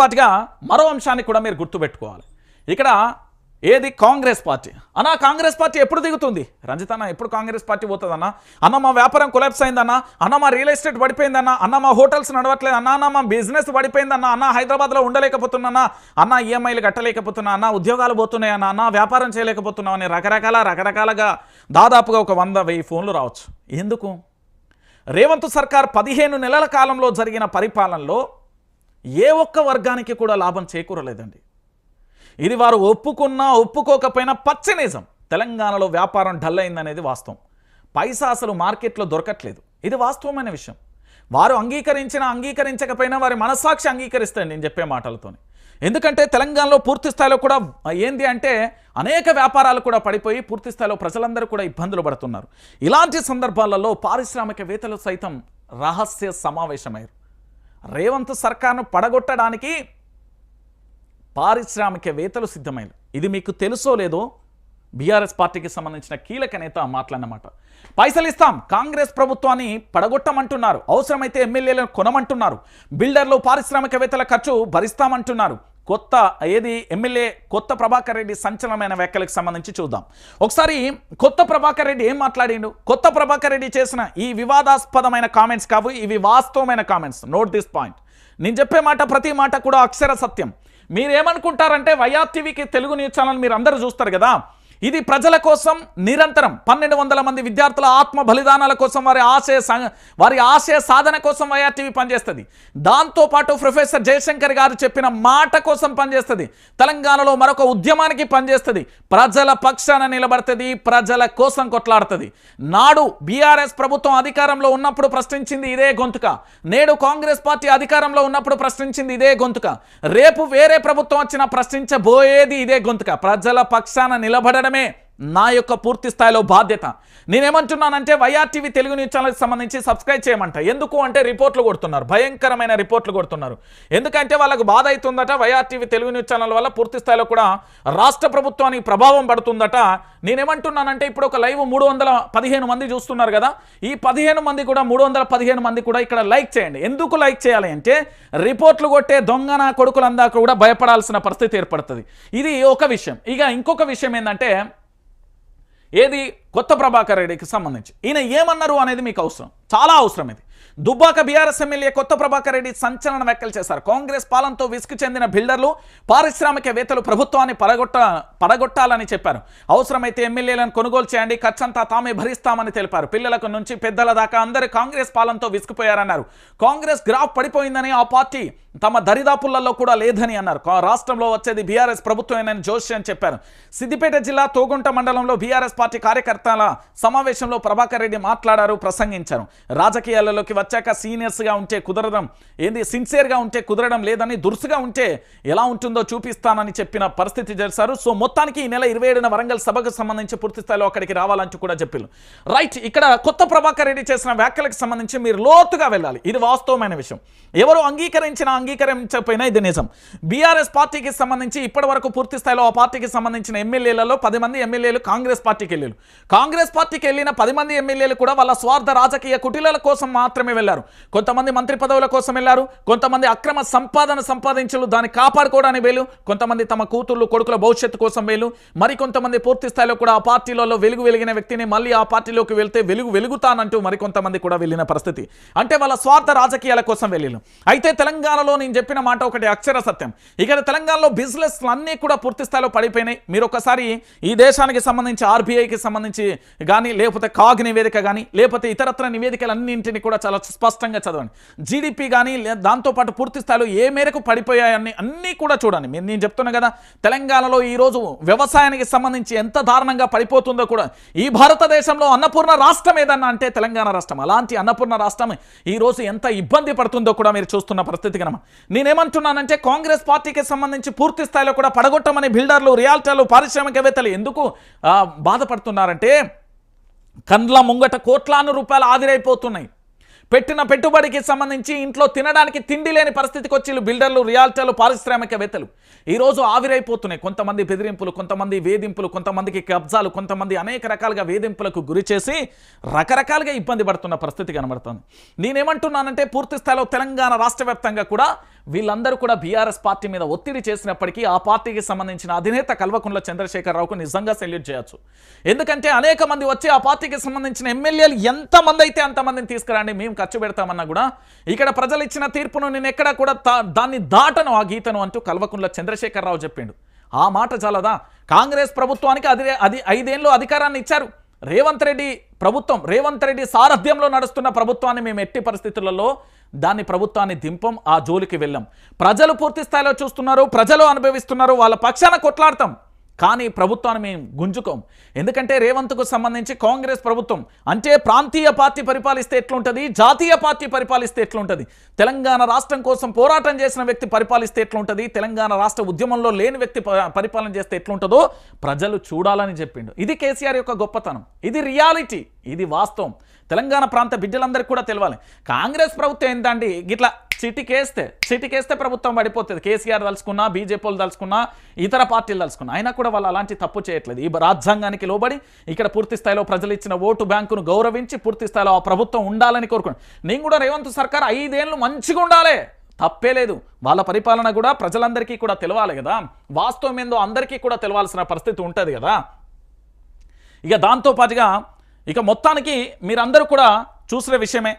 పాటుగా మరో అంశాన్ని కూడా మీరు గుర్తుపెట్టుకోవాలి. ఇక్కడ ఏది? కాంగ్రెస్ పార్టీ. అన్న కాంగ్రెస్ పార్టీ ఎప్పుడు దిగుతుంది? రంజిత్ అన్న ఎప్పుడు కాంగ్రెస్ పార్టీ పోతుందన్న? అన్న మా వ్యాపారం కొలాప్స్ అయిందన్న? అన్న మా రియల్ ఎస్టేట్ పడిపోయిందన్న? అన్న మా హోటల్స్ నడవట్లేదు? అన్న అన్న మా బిజినెస్ పడిపోయిందన్న? అన్న హైదరాబాద్లో ఉండలేకపోతున్నా అన్న ఈఎంఐలు కట్టలేకపోతున్నా? అన్న ఉద్యోగాలు పోతున్నాయన్న? అన్న అన్న వ్యాపారం చేయలేకపోతున్నాం అని రకరకాల రకరకాలుగా దాదాపుగా ఒక వంద వెయ్యి ఫోన్లు రావచ్చు. ఎందుకు? రేవంత్ సర్కార్ పదిహేను నెలల కాలంలో జరిగిన పరిపాలనలో ఏ ఒక్క వర్గానికి కూడా లాభం చేకూరలేదండి. ఇది వారు ఒప్పుకున్నా ఒప్పుకోకపోయినా పచ్చనిజం. తెలంగాణలో వ్యాపారం డల్ అయిందనేది వాస్తవం. పైసా అసలు మార్కెట్లో దొరకట్లేదు. ఇది వాస్తవమైన విషయం. వారు అంగీకరించినా అంగీకరించకపోయినా వారి మనస్సాక్షి అంగీకరిస్తాయి నేను చెప్పే మాటలతోని. ఎందుకంటే తెలంగాణలో పూర్తి స్థాయిలో కూడా ఏంది అంటే అనేక వ్యాపారాలు కూడా పడిపోయి పూర్తి స్థాయిలో ప్రజలందరూ కూడా ఇబ్బందులు పడుతున్నారు. ఇలాంటి సందర్భాలలో పారిశ్రామికవేత్తలు సైతం రహస్య సమావేశమయ్యారు. రేవంత్ సర్కార్ను పడగొట్టడానికి పారిశ్రామికవేత్తలు సిద్ధమైనరు ఇది మీకు తెలుసో లేదో బీఆర్ఎస్ పార్టీకి సంబంధించిన కీలక నేత మాట్లాడినమాట. పైసలు ఇస్తాం కాంగ్రెస్ ప్రభుత్వాన్ని పడగొట్టమంటున్నారు. అవసరమైతే ఎమ్మెల్యేలను కొనమంటున్నారు. బిల్డర్లు పారిశ్రామికవేత్తల ఖర్చు భరిస్తామంటున్నారు. కొత్త ఏది? ఎమ్మెల్యే కొత్త ప్రభాకర్ రెడ్డి సంచలనమైన వ్యాఖ్యలకు సంబంధించి చూద్దాం. ఒకసారి కొత్త ప్రభాకర్ రెడ్డి ఏం మాట్లాడిండు? కొత్త ప్రభాకర్ రెడ్డి చేసిన ఈ వివాదాస్పదమైన కామెంట్స్ కావు ఇవి వాస్తవమైన కామెంట్స్. నోట్ దిస్ పాయింట్ నేను చెప్పే మాట ప్రతి మాట కూడా అక్షర సత్యం. మీరేమనుకుంటారంటే వైఆర్టీవీకి తెలుగు న్యూస్ ఛానల్ మీరు అందరూ చూస్తారు కదా? ఇది ప్రజల కోసం నిరంతరం. పన్నెండు వందల మంది విద్యార్థుల ఆత్మ బలిదానాల కోసం వారి ఆశయ వారి ఆశయ సాధన కోసం వైఆర్టీవీ పనిచేస్తుంది. దాంతోపాటు ప్రొఫెసర్ జయశంకర్ గారు చెప్పిన మాట కోసం పనిచేస్తుంది. తెలంగాణలో మరొక ఉద్యమానికి పనిచేస్తుంది. ప్రజల పక్షాన నిలబడుతుంది ప్రజల కోసం కొట్లాడుతుంది. నాడు బీఆర్ఎస్ ప్రభుత్వం అధికారంలో ఉన్నప్పుడు ప్రశ్నించింది ఇదే గొంతుక. నేడు కాంగ్రెస్ పార్టీ అధికారంలో ఉన్నప్పుడు ప్రశ్నించింది ఇదే గొంతుక. రేపు వేరే ప్రభుత్వం వచ్చినా ప్రశ్నించబోయేది ఇదే గొంతుక. ప్రజల పక్షాన மாதமே నా యొక్క పూర్తి స్థాయిలో బాధ్యత. నేనేమంటున్నానంటే వైఆర్టీవీ తెలుగు న్యూస్ ఛానల్కి సంబంధించి సబ్స్క్రైబ్ చేయమంట. ఎందుకు అంటే రిపోర్ట్లు కొడుతున్నారు. భయంకరమైన రిపోర్ట్లు కొడుతున్నారు. ఎందుకంటే వాళ్ళకు బాధ అవుతుందట వైఆర్టీవీ తెలుగు న్యూస్ ఛానల్ వల్ల పూర్తి స్థాయిలో కూడా రాష్ట్ర ప్రభుత్వానికి ప్రభావం పడుతుందట. నేనేమంటున్నానంటే ఇప్పుడు ఒక లైవ్ మూడు వందల పదిహేను మంది చూస్తున్నారు కదా. ఈ పదిహేను మంది కూడా మూడు వందల పదిహేను మంది కూడా ఇక్కడ లైక్ చేయండి. ఎందుకు లైక్ చేయాలి అంటే రిపోర్ట్లు కొట్టే దొంగ నా కొడుకులందా కూడా భయపడాల్సిన పరిస్థితి ఏర్పడుతుంది. ఇది ఒక విషయం. ఇక ఇంకొక విషయం ఏంటంటే ఏది కొత్త ప్రభాకర్ రెడ్డికి సంబంధించి. ఈయన ఏమన్నారు అనేది మీకు అవసరం. చాలా అవసరం ఇది. దుబ్బాక బీఆర్ఎస్ ఎమ్మెల్యే కొత్త ప్రభాకర్ రెడ్డి సంచలన వ్యాఖ్యలు చేశారు. కాంగ్రెస్ పాలనతో విసుగు చెందిన బిల్డర్లు పారిశ్రామికవేత్తలు ప్రభుత్వాన్ని పడగొట్ట పడగొట్టాలని చెప్పారు. అవసరమైతే ఎమ్మెల్యేలను కొనుగోలు చేయండి ఖర్చంతా తామే భరిస్తామని తెలిపారు. పిల్లలకు నుంచి పెద్దల దాకా అందరూ కాంగ్రెస్ పాలనతో విసుగుపోయారన్నారు. కాంగ్రెస్ గ్రాఫ్ పడిపోయిందని ఆ పార్టీ తమ దరిదాపులలో కూడా లేదని అన్నారు. రాష్ట్రంలో వచ్చేది బీఆర్ఎస్ ప్రభుత్వమేనని జోషి అని చెప్పారు. సిద్దిపేట జిల్లా తోగుంట మండలంలో బీఆర్ఎస్ పార్టీ కార్యకర్తల సమావేశంలో ప్రభాకర్ రెడ్డి మాట్లాడారు ప్రసంగించారు. రాజకీయాలలోకి వచ్చాక సీనియర్స్గా ఉంటే కుదరడం ఏంది సిన్సియర్గా ఉంటే కుదరడం లేదని దురుసుగా ఉంటే ఎలా ఉంటుందో చూపిస్తానని చెప్పిన పరిస్థితి చేశారు సో మొత్తానికి ఈ నెల ఇరవై ఏడున వరంగల్ సభకు సంబంధించి పూర్తి స్థాయిలో అక్కడికి రావాలంటూ కూడా చెప్పారు రైట్ ఇక్కడ కొత్త ప్రభాకర్ రెడ్డి చేసిన వ్యాఖ్యలకు సంబంధించి మీరు లోతుగా వెళ్ళాలి. ఇది వాస్తవమైన విషయం. ఎవరు అంగీకరించినా అంగీకరించకపోయినా ఇది నిజం. బీఆర్ఎస్ పార్టీకి సంబంధించి ఇప్పటి వరకు పూర్తి స్థాయిలో ఆ పార్టీకి సంబంధించిన ఎమ్మెల్యేలలో పది మంది ఎమ్మెల్యేలు కాంగ్రెస్ పార్టీకి వెళ్ళారు కాంగ్రెస్ పార్టీకి వెళ్ళిన పది మంది ఎమ్మెల్యేలు కూడా వాళ్ళ స్వార్థ రాజకీయ కుటీల కోసం మాత్రమే వెళ్ళారు. కొంతమంది మంత్రి పదవుల కోసం వెళ్ళారు. కొంతమంది అక్రమ సంపాదన సంపాదించలు దాన్ని కాపాడుకోవడానికి వేలు కొంతమంది తమ కూతుర్లు కొడుకుల భవిష్యత్తు కోసం వేలు మరికొంతమంది పూర్తి స్థాయిలో కూడా ఆ పార్టీలలో వెలుగు వెలిగిన వ్యక్తిని మళ్ళీ ఆ పార్టీలోకి వెళ్తే వెలుగు వెలుగుతానంటూ మరికొంతమంది కూడా వెళ్ళిన పరిస్థితి. అంటే వాళ్ళ స్వార్థ రాజకీయాల కోసం వెళ్ళిన అయితే తెలంగాణలో నేను చెప్పిన మాట ఒకటి అక్షర సత్యం. ఇక్కడ తెలంగాణలో బిజినెస్లు అన్నీ కూడా పూర్తి స్థాయిలో పడిపోయినాయి. మీరు ఒకసారి ఈ దేశానికి సంబంధించి ఆర్బీఐకి సంబంధించి కానీ లేకపోతే కాగ్ నివేదిక కానీ లేకపోతే ఇతరత్ర నివేదికలన్నింటినీ కూడా చాలా స్పష్టంగా చదవండి. జీడిపి కానీ దాంతోపాటు పూర్తి స్థాయిలో ఏ మేరకు పడిపోయాయని అన్నీ కూడా చూడండి. మీరు నేను చెప్తున్నా కదా తెలంగాణలో ఈరోజు వ్యవసాయానికి సంబంధించి ఎంత దారుణంగా పడిపోతుందో కూడా ఈ భారతదేశంలో అన్నపూర్ణ రాష్ట్రం ఏదన్నా అంటే తెలంగాణ రాష్ట్రం. అలాంటి అన్నపూర్ణ రాష్ట్రం ఈ రోజు ఎంత ఇబ్బంది పడుతుందో కూడా మీరు చూస్తున్న పరిస్థితి కనమా నేనేమంటున్నానంటే కాంగ్రెస్ పార్టీకి సంబంధించి పూర్తి స్థాయిలో కూడా పడగొట్టమని బిల్డర్లు రియాల్టర్లు పారిశ్రామికవేత్తలు ఎందుకు బాధపడుతున్నారంటే అంటే కండ్ల ముంగట కోట్లాను రూపాయలు ఆవిరైపోతున్నాయి పెట్టిన పెట్టుబడికి సంబంధించి ఇంట్లో తినడానికి తిండి లేని పరిస్థితికి వచ్చి బిల్డర్లు రియాల్టర్లు పారిశ్రామికవేత్తలు. ఈరోజు ఆవిరైపోతున్నాయి. కొంతమంది బెదిరింపులు కొంతమంది వేధింపులు కొంతమందికి కబ్జాలు కొంతమంది అనేక రకాలుగా వేధింపులకు గురి చేసి రకరకాలుగా ఇబ్బంది పడుతున్న పరిస్థితి కనబడుతుంది. నేనేమంటున్నానంటే పూర్తి స్థాయిలో తెలంగాణ రాష్ట్ర కూడా వీళ్ళందరూ కూడా బీఆర్ఎస్ పార్టీ మీద ఒత్తిడి చేసినప్పటికీ ఆ పార్టీకి సంబంధించిన అధినేత కల్వకుంట్ల చంద్రశేఖరరావుకు నిజంగా సెల్యూట్ చేయొచ్చు. ఎందుకంటే అనేక మంది వచ్చి ఆ పార్టీకి సంబంధించిన ఎమ్మెల్యేలు ఎంతమంది అయితే అంతమందిని తీసుకురండి మేము ఖర్చు పెడతామన్నా కూడా ఇక్కడ ప్రజలు ఇచ్చిన తీర్పును నేను ఎక్కడా కూడా దాన్ని దాటను ఆ గీతను అంటూ కల్వకుంట్ల చంద్రశేఖరరావు చెప్పిండు. ఆ మాట చాలదా? కాంగ్రెస్ ప్రభుత్వానికి అది అది ఐదేళ్ళు అధికారాన్ని ఇచ్చారు. రేవంత్ రెడ్డి ప్రభుత్వం రేవంత్ రెడ్డి సారథ్యంలో నడుస్తున్న ప్రభుత్వాన్ని మేము ఎట్టి పరిస్థితులలో దాన్ని ప్రభుత్వాన్ని దింపం ఆ జోలికి వెళ్ళాం. ప్రజలు పూర్తి స్థాయిలో చూస్తున్నారు ప్రజలు అనుభవిస్తున్నారు వాళ్ళ పక్షాన కొట్లాడతాం. కానీ ప్రభుత్వాన్ని మేము గుంజుకోం. ఎందుకంటే రేవంత్కు సంబంధించి కాంగ్రెస్ ప్రభుత్వం అంటే ప్రాంతీయ పార్టీ పరిపాలిస్తే ఎట్లుంటుంది? జాతీయ పార్టీ పరిపాలిస్తే ఎట్లుంటుంది? తెలంగాణ రాష్ట్రం కోసం పోరాటం చేసిన వ్యక్తి పరిపాలిస్తే ఎట్లుంటుంది? తెలంగాణ రాష్ట్ర ఉద్యమంలో లేని వ్యక్తి ప- పరిపాలన చేస్తే ఎట్లుంటుందో ప్రజలు చూడాలని చెప్పిండు. ఇది కేసీఆర్ యొక్క గొప్పతనం. ఇది రియాలిటీ. ఇది వాస్తవం. తెలంగాణ ప్రాంత బిడ్డలందరికీ కూడా తెలవాలి. కాంగ్రెస్ ప్రభుత్వం ఏంటండి గిట్లా చిటికేస్తే చిటికేస్తే ప్రభుత్వం పడిపోతుంది. కేసీఆర్ తలుచుకున్నా బీజేపీలు తలుచుకున్నా ఇతర పార్టీలు తలుచుకున్నా అయినా కూడా వాళ్ళు అలాంటి తప్పు చేయట్లేదు. ఈ రాజ్యాంగానికి లోబడి ఇక్కడ పూర్తి స్థాయిలో ప్రజలు ఇచ్చిన ఓటు బ్యాంకును గౌరవించి పూర్తి స్థాయిలో ఆ ప్రభుత్వం ఉండాలని కోరుకున్నాను. నేను కూడా రేవంత్ సర్కార్ ఐదేళ్ళు మంచిగా ఉండాలి. తప్పే లేదు. వాళ్ళ పరిపాలన కూడా ప్రజలందరికీ కూడా తెలవాలి కదా. వాస్తవం ఏందో అందరికీ కూడా తెలవాల్సిన పరిస్థితి ఉంటుంది కదా. ఇక దాంతో పాటుగా ఇక మొత్తానికి మీరందరూ కూడా చూసిన విషయమే.